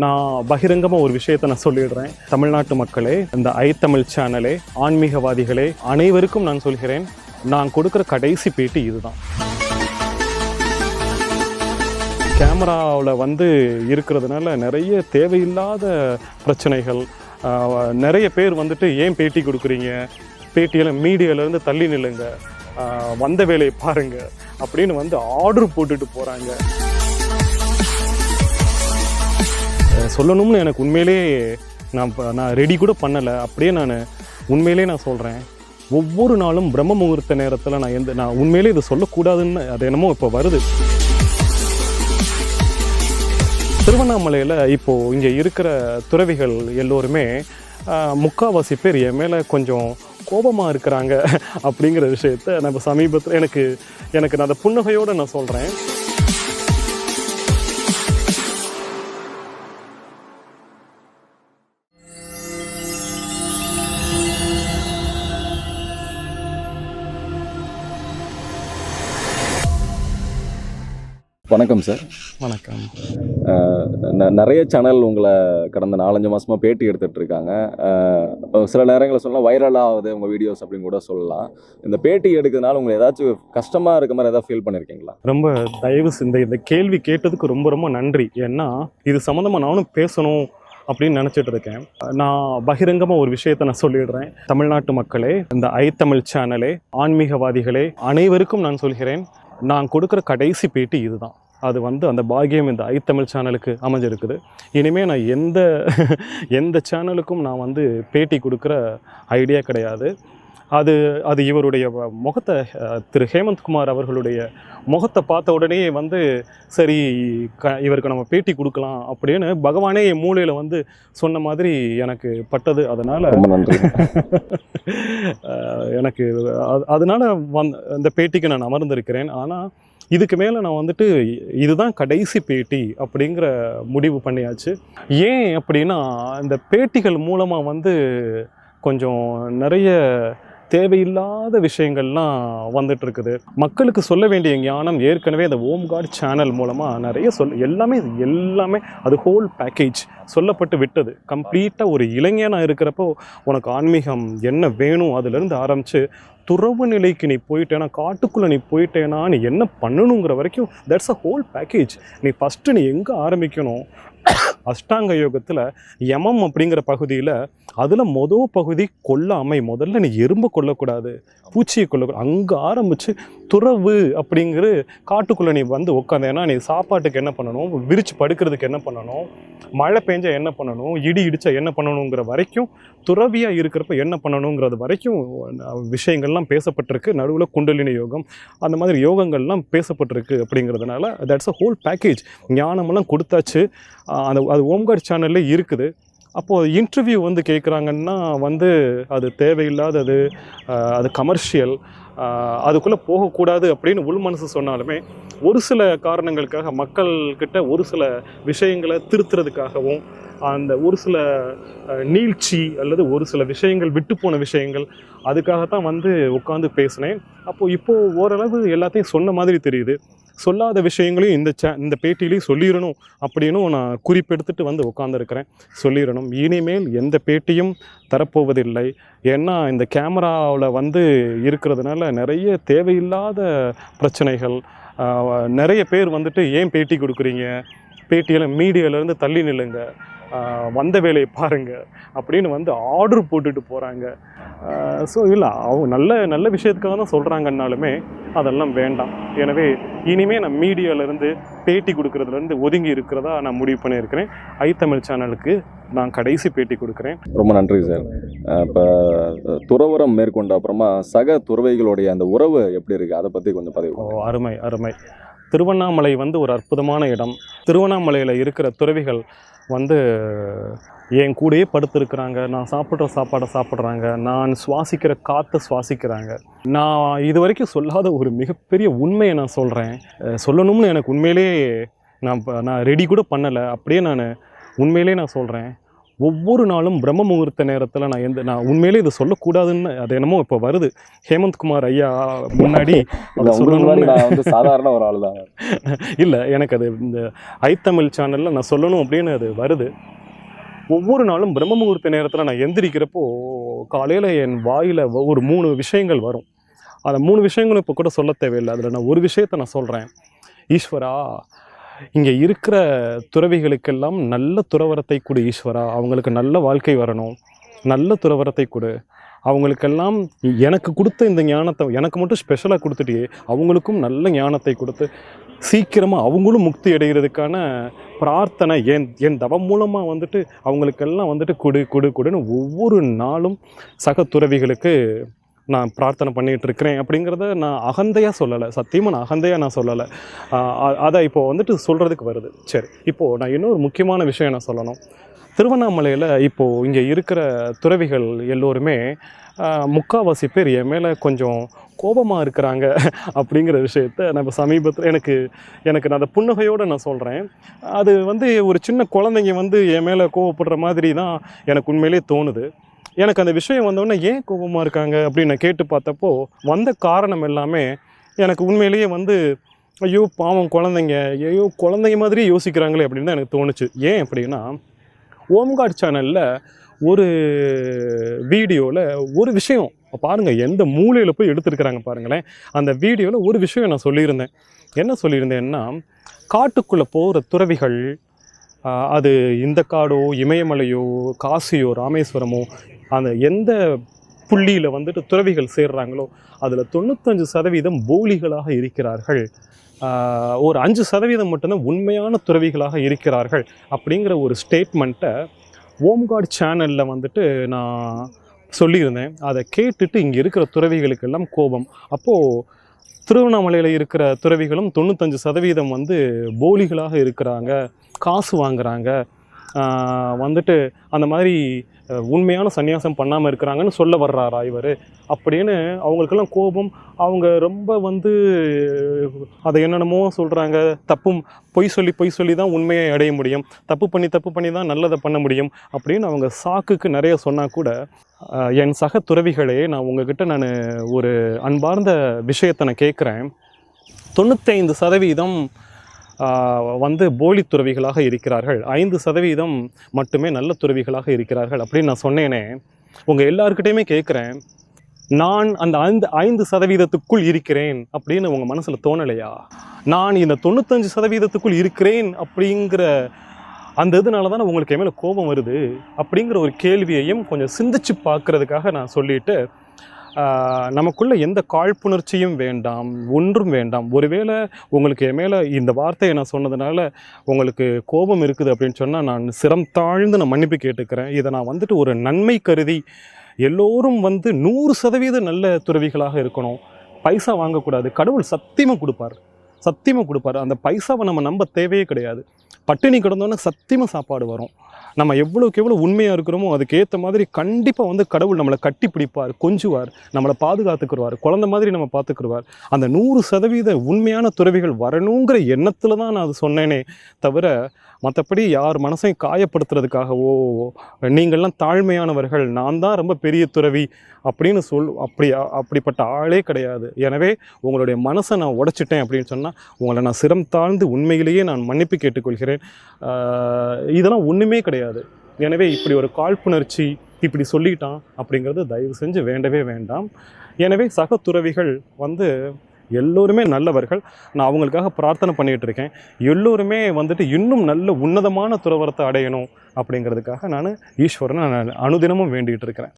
நான் பகிரங்கமாக ஒரு விஷயத்தை நான் சொல்லிடுறேன். தமிழ்நாட்டு மக்களே இந்த ஐ தமிழ் சேனலே ஆன்மீகவாதிகளே அனைவருக்கும் நான் சொல்கிறேன் நான் கொடுக்குற கடைசி பேட்டி இதுதான். கேமராவில் வந்து இருக்கிறதுனால நிறைய தேவையில்லாத பிரச்சனைகள் நிறைய பேர் வந்துட்டு ஏன் பேட்டி கொடுக்குறீங்க? பேட்டியில் மீடியாவிலேருந்து தள்ளி நில்லுங்க. வந்த வேலையை பாருங்க. அப்படின்னு வந்து ஆர்டர் போட்டுட்டு போகிறாங்க சொல்லணும்னு எனக்கு உண்மையிலே நான் நான் ரெடி கூட பண்ணலை. அப்படியே நான் உண்மையிலே நான் சொல்கிறேன் ஒவ்வொரு நாளும் பிரம்ம முகூர்த்த நேரத்தில் நான் எந்த நான் உண்மையிலே இது சொல்லக்கூடாதுன்னு அது என்னமோ இப்போ வருது. திருவண்ணாமலையில் இப்போது இங்கே இருக்கிற துறவிகள் எல்லோருமே முக்காவாசி பேர் என் மேலே கொஞ்சம் கோபமாக இருக்கிறாங்க அப்படிங்கிற விஷயத்த நான் இப்போ சமீபத்தில் எனக்கு எனக்கு நான் அந்த புன்னகையோடு நான் சொல்கிறேன் வணக்கம் சார் வணக்கம். நிறைய சேனல் உங்களை கடந்த நாலஞ்சு மாசமா பேட்டி எடுத்துட்டு இருக்காங்க. சில நேரங்களில் சொல்லலாம் வைரல் ஆகுது உங்க வீடியோஸ் அப்படின்னு கூட சொல்லலாம். இந்த பேட்டி எடுக்கிறதுனால உங்களுக்கு ஏதாச்சும் கஷ்டமா இருக்க மாதிரி ஏதாவது ஃபீல் பண்ணிருக்கீங்களா? ரொம்ப தயவு செஞ்சு இந்த கேள்வி கேட்டதுக்கு ரொம்ப ரொம்ப நன்றி. ஏன்னா இது சம்மந்தமாக நானும் பேசணும் அப்படின்னு நினச்சிட்டு இருக்கேன். நான் பகிரங்கமாக ஒரு விஷயத்தை நான் சொல்லிடுறேன். தமிழ்நாட்டு மக்களே இந்த ஐ தமிழ் சேனலே ஆன்மீகவாதிகளே அனைவருக்கும் நான் சொல்கிறேன். நான் கொடுக்குற கடைசி பேட்டி இதுதான். அது வந்து அந்த பாக்கியம் இந்த ஐ தமிழ் சேனலுக்கு அமைஞ்சிருக்குது. இனிமேல் நான் எந்த எந்த சேனலுக்கும் நான் வந்து பேட்டி கொடுக்குற ஐடியா கிடையாது. அது அது இவருடைய முகத்தை திரு ஹேமந்த் குமார் அவர்களுடைய முகத்தை பார்த்த உடனே வந்து சரி க இவருக்கு நம்ம பேட்டி கொடுக்கலாம் அப்படின்னு பகவானே என் மூளையில் வந்து சொன்ன மாதிரி எனக்கு பட்டது. அதனால் எனக்கு அது- அதனால வந் இந்த பேட்டிக்கு நான் அமர்ந்திருக்கிறேன். ஆனால் இதுக்கு மேலே நான் வந்துட்டு இதுதான் கடைசி பேட்டி அப்படிங்கிற முடிவு பண்ணியாச்சு. ஏன் அப்படின்னா இந்த பேட்டிகள் மூலமாக வந்து கொஞ்சம் நிறைய தேவையில்லாத விஷயங்கள்லாம் வந்துட்டு இருக்குது மக்களுக்கு சொல்ல வேண்டிய ஞானம் ஏற்கனவே இந்த ஓம் காட் சேனல் மூலமாக நிறைய சொல் எல்லாமே எல்லாமே அது ஹோல் பேக்கேஜ் சொல்லப்பட்டு விட்டது. கம்ப்ளீட்டாக ஒரு இளைஞனாக இருக்கிறப்போ உனக்கு ஆன்மீகம் என்ன வேணும் அதுலேருந்து ஆரம்பித்து துறவு நிலைக்கு நீ போயிட்டேனா காட்டுக்குள்ளே நீ போயிட்டேனா நீ என்ன பண்ணணுங்கிற வரைக்கும் தட்ஸ் அ ஹோல் பேக்கேஜ் நீ ஃபஸ்ட்டு நீ எங்கே ஆரம்பிக்கணும்? அஷ்டாங்க யோகத்தில் யமம் அப்படிங்கிற பகுதியில் அதில் மொதல் பகுதி கொல்லாமை முதல்ல நீ எறும்பு கொல்லக்கூடாது பூச்சியை கொல்லக்கூடாது அங்கே ஆரம்பித்து துறவு அப்படிங்கிற காட்டுக்குள்ளே நீ வந்து உட்காந்தேன்னா நீ சாப்பாட்டுக்கு என்ன பண்ணணும்? விரிச்சு படுக்கிறதுக்கு என்ன பண்ணணும்? மழை பெஞ்சால் என்ன பண்ணணும்? இடி இடித்தா என்ன பண்ணணுங்கிற வரைக்கும் துறவியாக இருக்கிறப்ப என்ன பண்ணணுங்கிறது வரைக்கும் விஷயங்கள்லாம் பேசப்பட்டிருக்கு. நடுவில் குண்டலினி யோகம் அந்த மாதிரி யோகங்கள்லாம் பேசப்பட்டிருக்கு அப்படிங்கிறதுனால தட்ஸ் அ ஹோல் பேக்கேஜ் ஞானமெல்லாம் கொடுத்தாச்சு. அந்த அது ஓம்கார் சேனல்லே இருக்குது. அப்போது இன்டர்வியூ வந்து கேட்குறாங்கன்னா வந்து அது தேவையில்லாதது அது கமர்ஷியல் அதுக்குள்ளே போகக்கூடாது அப்படின்னு உள் மனசு சொன்னாலுமே ஒரு சில காரணங்களுக்காக மக்கள்கிட்ட ஒரு சில விஷயங்களை திருத்துறதுக்காகவும் அந்த ஒரு சில நீழ்ச்சி அல்லது ஒரு சில விஷயங்கள் விட்டு போன விஷயங்கள் அதுக்காகத்தான் வந்து உட்காந்து பேசினேன். அப்போது இப்போது ஓரளவு எல்லாத்தையும் சொன்ன மாதிரி தெரியுது. சொல்லாத விஷயங்களையும் இந்த சே இந்த பேட்டியிலையும் சொல்லிடணும் அப்படின்னும் நான் குறிப்பெடுத்துட்டு வந்து உட்காந்துருக்கிறேன் சொல்லிடணும் இனிமேல் எந்த பேட்டியும் தரப்போவதில்லை. ஏன்னா இந்த கேமராவில் வந்து இருக்கிறதுனால நிறைய தேவையில்லாத பிரச்சனைகள் நிறைய பேர் வந்துட்டு ஏன் பேட்டி கொடுக்குறீங்க? பேட்டியில் மீடியாவிலேருந்து தள்ளி நில்லுங்க. வந்த வேலையை பாருங்க அப்படின்னு வந்து ஆர்டர் போட்டுட்டு போகிறாங்க ஸோ இல்லை அவங்க நல்ல நல்ல விஷயத்துக்காக தான் சொல்கிறாங்கன்னாலுமே அதெல்லாம் வேண்டாம். எனவே இனிமே நான் மீடியாவிலேருந்து பேட்டி கொடுக்கறதுலேருந்து ஒதுங்கி இருக்கிறதா நான் முடிவு பண்ணியிருக்கிறேன். ஐ தமிழ் சேனலுக்கு நான் கடைசி பேட்டி கொடுக்குறேன். ரொம்ப நன்றி சார் இப்போ துறவரம் மேற்கொண்ட அப்புறமா சக துறவைகளுடைய அந்த உறவு எப்படி இருக்கு? அதை பத்தி கொஞ்சம் பதிவு ஓ அருமை அருமை. திருவண்ணாமலை வந்து ஒரு அற்புதமான இடம். திருவண்ணாமலையில் இருக்கிற துறவிகள் வந்து என் கூடயே படுத்துருக்குறாங்க. நான் சாப்பிட்ற சாப்பாடை சாப்பிட்றாங்க. நான் சுவாசிக்கிற காற்றை சுவாசிக்கிறாங்க. நான் இது வரைக்கும் சொல்லாத ஒரு மிகப்பெரிய உண்மையை நான் சொல்கிறேன் சொல்லணும்னு எனக்கு உண்மையிலே நான் நான் ரெடி கூட பண்ணலை. அப்படியே நான் உண்மையிலே நான் சொல்கிறேன் ஒவ்வொரு நாளும் பிரம்ம முகூர்த்த நேரத்தில் நான் எந்த நான் உண்மையிலே இதை சொல்லக்கூடாதுன்னு அது என்னமோ இப்போ வருது. ஹேமந்த் குமார் ஐயா முன்னாடி சாதாரண ஒரு ஆள் தான். இல்லை எனக்கு அது இந்த ஐத்தமிழ் சேனலில் நான் சொல்லணும் அப்படின்னு அது வருது. ஒவ்வொரு நாளும் பிரம்ம முகூர்த்த நேரத்தில் நான் எந்திரிக்கிறப்போ காலையில் என் வாயில் ஒரு மூணு விஷயங்கள் வரும். அந்த மூணு விஷயங்களும் இப்போ கூட சொல்ல தேவையில்லை. அதில் நான் ஒரு விஷயத்தை நான் சொல்கிறேன் ஈஸ்வரா இங்கே இருக்கிற துறவிகளுக்கெல்லாம் நல்ல துறவரத்தை கொடு ஈஸ்வரா. அவங்களுக்கு நல்ல வாழ்க்கை வரணும். நல்ல துறவரத்தை கொடு. அவங்களுக்கெல்லாம் எனக்கு கொடுத்த இந்த ஞானத்தை எனக்கு மட்டும் ஸ்பெஷலாக கொடுத்துட்டியே. அவங்களுக்கும் நல்ல ஞானத்தை கொடுத்து சீக்கிரமாக அவங்களும் முக்தி அடைகிறதுக்கான பிரார்த்தனை என் என் தவம் மூலமாக வந்துட்டு அவங்களுக்கெல்லாம் வந்துட்டு கொடு கொடு கொடுன்னு ஒவ்வொரு நாளும் சக துறவிகளுக்கு நான் பிரார்த்தனை பண்ணிகிட்டு இருக்கிறேன் அப்படிங்கிறத நான் அகந்தையாக சொல்லலை. சத்தியமாக நான் அகந்தையாக நான் சொல்லலை. அதை இப்போ வந்துட்டு சொல்கிறதுக்கு வருது. சரி இப்போது நான் இன்னொரு முக்கியமான விஷயம் நான் சொல்லணும். திருவண்ணாமலையில் இப்போது இங்கே இருக்கிற துறவிகள் எல்லோருமே முக்காவாசி பேர் என் மேலே கொஞ்சம் கோபமாக இருக்கிறாங்க அப்படிங்கிற விஷயத்த நான் இப்போ சமீபத்தில் எனக்கு எனக்கு நான் அதை புன்னகையோடு நான் சொல்கிறேன் அது வந்து ஒரு சின்ன குழந்தைங்க வந்து என் மேலே கோவப்படுற மாதிரி தான் எனக்கு உண்மையிலே தோணுது. எனக்கு அந்த விஷயம் வந்தோடனே ஏன் கோபமாக இருக்காங்க அப்படின்னு நான் கேட்டு பார்த்தப்போ வந்த காரணம் எல்லாமே எனக்கு உண்மையிலேயே வந்து ஐயோ பாவம் குழந்தைங்க ஐயோ குழந்தைங்க மாதிரி யோசிக்கிறாங்களே அப்படின்னு தான் எனக்கு தோணுச்சு. ஏன் அப்படின்னா ஓம்காட் சேனலில் ஒரு வீடியோவில் ஒரு விஷயம் பாருங்கள் எந்த மூலையில் போய் எடுத்துருக்குறாங்க பாருங்களேன். அந்த வீடியோவில் ஒரு விஷயம் நான் சொல்லியிருந்தேன். என்ன சொல்லியிருந்தேன்னா காட்டுக்குள்ளே போகிற துறவிகள் அது இந்த காடோ இமயமலையோ காசியோ ராமேஸ்வரமோ அந்த எந்த புள்ளியில் வந்துட்டு துறவிகள் சேர்றாங்களோ அதில் தொண்ணூத்தஞ்சு சதவீதம் போலிகளாக இருக்கிறார்கள். ஒரு அஞ்சு சதவீதம் மட்டும்தான் உண்மையான துறவிகளாக இருக்கிறார்கள் அப்படிங்கிற ஒரு ஸ்டேட்மெண்ட்டை ஓம்காட் சேனலில் வந்துட்டு நான் சொல்லியிருந்தேன். அதை கேட்டுட்டு இங்கே இருக்கிற துறவிகளுக்கெல்லாம் கோபம். அப்போது திருவண்ணாமலையில் இருக்கிற துறவிகளும் தொண்ணூத்தஞ்சு சதவீதம் வந்து போலிகளாக இருக்கிறாங்க. காசு வாங்குறாங்க. வந்துட்டு அந்த மாதிரி உண்மையான சன்னியாசம் பண்ணாமல் இருக்கிறாங்கன்னு சொல்ல வர்றாரா இவர்? அப்படின்னு அவங்களுக்கெல்லாம் கோபம். அவங்க ரொம்ப வந்து அதை என்னென்னமோ சொல்கிறாங்க தப்பும் பொய் சொல்லி பொய் சொல்லி தான் உண்மையை அடைய முடியும். தப்பு பண்ணி தப்பு பண்ணி தான் நல்லதை பண்ண முடியும் அப்படின்னு அவங்க சாக்குக்கு நிறைய சொன்னால் கூட என் சக துறவிகளே நான் உங்ககிட்ட நான் ஒரு அன்பார்ந்த விஷயத்தை நான் கேட்குறேன் தொண்ணூத்தைந்து சதவீதம் வந்து போலி துறவிகளாக இருக்கிறார்கள். ஐந்து சதவீதம் மட்டுமே நல்ல துறவிகளாக இருக்கிறார்கள் அப்படின்னு நான் சொன்னேனே. உங்கள் எல்லாருக்கிட்டையுமே கேட்குறேன் நான் அந்த ஐந்து ஐந்து சதவீதத்துக்குள் இருக்கிறேன் அப்படின்னு உங்கள் மனசில் தோணலையா? நான் இந்த தொண்ணூத்தஞ்சு சதவீதத்துக்குள் இருக்கிறேன் அப்படிங்கிற அந்த இதனால தான் உங்களுக்கு என் மேலே கோபம் வருது அப்படிங்கிற ஒரு கேள்வியையும் கொஞ்சம் சிந்திச்சு பார்க்கறதுக்காக நான் சொல்லிட்டு நமக்குள்ள எந்த காழ்ப்புணர்ச்சியும் வேண்டாம் ஒன்றும் வேண்டாம். ஒருவேளை உங்களுக்கு என் மேலே இந்த வார்த்தையை நான் சொன்னதுனால உங்களுக்கு கோபம் இருக்குது அப்படின்னு சொன்னால் நான் சிரம் தாழ்ந்து நான் மன்னிப்பு கேட்டுக்கிறேன். இதை நான் வந்துட்டு ஒரு நன்மை கருதி எல்லோரும் வந்து நூறு சதவீத நல்ல துறவிகளாக இருக்கணும். பைசா வாங்கக்கூடாது. கடவுள் சத்தியமாக கொடுப்பார். சத்தியமாக கொடுப்பார். அந்த பைசாவை நம்ம நம்ப தேவையே கிடையாது. பட்டினி கிடந்தோன்னே சத்தியமாக சாப்பாடு வரும். நம்ம எவ்வளோக்கு எவ்வளோ உண்மையாக இருக்கிறோமோ அதுக்கேற்ற மாதிரி கண்டிப்பாக வந்து கடவுள் நம்மளை கட்டி பிடிப்பார் கொஞ்சுவார் நம்மளை பாதுகாத்துக்குருவார் குழந்த மாதிரி நம்ம பார்த்துக்குருவார் அந்த நூறு சதவீத உண்மையான துறவிகள் வரணுங்கிற எண்ணத்தில் தான் நான் அது சொன்னேனே தவிர மற்றபடி யார் மனசையும் காயப்படுத்துறதுக்காகவோ நீங்கள்லாம் தாழ்மையானவர்கள். நான் தான் ரொம்ப பெரிய துறவி அப்படின்னு சொல் அப்படி அப்படிப்பட்ட ஆளே கிடையாது. எனவே உங்களுடைய மனசை நான் உடைச்சிட்டேன் அப்படின்னு சொன்னால் உங்களை நான் சிரம் தாழ்ந்து உண்மையிலேயே நான் மன்னிப்பு கேட்டுக்கொள்கிறேன். இதெல்லாம் ஒன்றுமே கிடையாது. எனவே இப்படி ஒரு காழ்ப்புணர்ச்சி இப்படி சொல்லிட்டான் அப்படிங்கிறது தயவு செஞ்சு வேண்டவே வேண்டாம். எனவே சக துறவிகள் வந்து எல்லோருமே நல்லவர்கள். நான் அவங்களுக்காக பிரார்த்தனை பண்ணிகிட்டு இருக்கேன் எல்லோருமே வந்துட்டு இன்னும் நல்ல உன்னதமான துறவரத்தை அடையணும் அப்படிங்கிறதுக்காக நான் ஈஸ்வரனை நான் அனுதினமும் வேண்டிகிட்டு இருக்கிறேன்